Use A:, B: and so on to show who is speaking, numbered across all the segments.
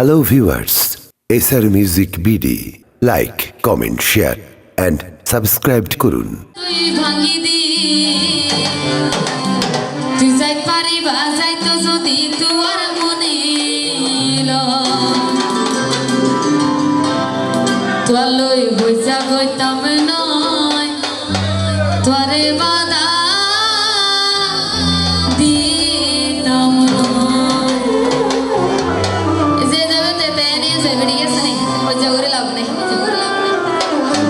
A: Hello viewers SR Music BD like comment share and subscribe করুন।
B: তুই ভাঙি দি। তুই যাই পারিবা যাইতো যদি তোর মনে তোর লই হইসা গইতাম নয়। তোরে বাদা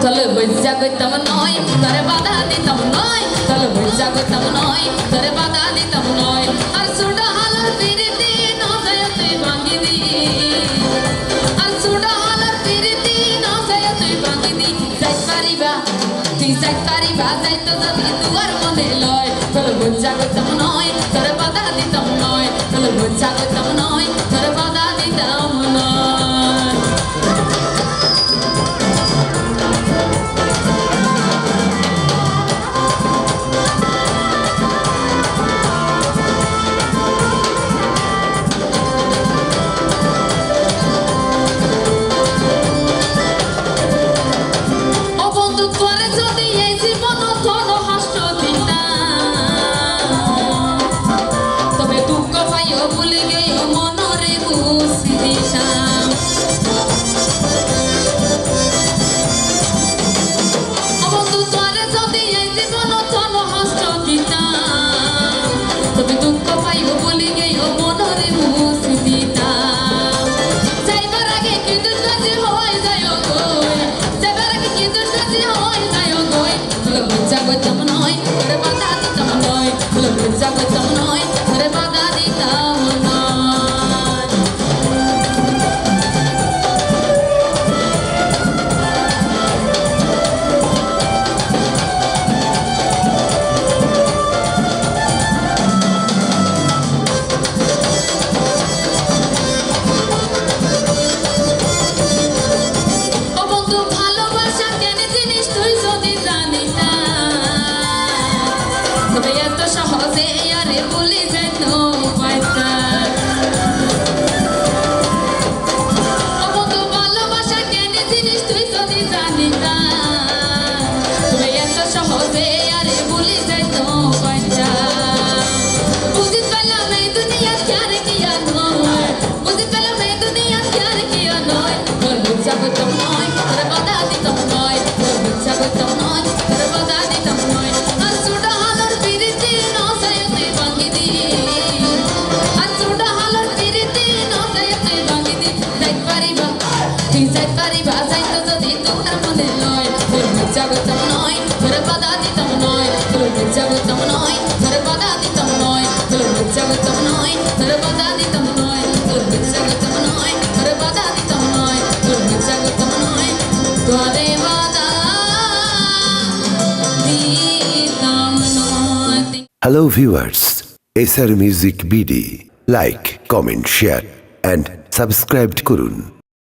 B: চলো বজ্জা কইতাম নয় তোরে বাধা দিতাম নয়, চলো বজ্জা কইতাম নয় তোরে বাধা দিতাম নয়। আর সুডা হালার পিরিতি না ভাঙি দি। আর সুডা হালার পিরিতি না ভাঙি দি। যাই পারিবা, তুই যাই পারিবা, যাই তো যদি মনে লয়। চলো বজ্জা কইতাম নয় তোরে বাধা দিতাম নয়, চলো বজ্জা কইতাম নয়। আরে বলে যাই পারিবা যাই তো যদি তোর মনে লয় তোর করতাম নয় তোর বাধা দিতাম নয় তোর করতাম নয় তোর বাধা দিতাম নয় তোর করতাম নয় তোর বাধা দিতাম নয় তোর করতাম নয় তোর বাধা দিতাম নয় তোর করতাম নয় তোরে
A: hello viewers SR Music BD like comment share and subscribe করুন।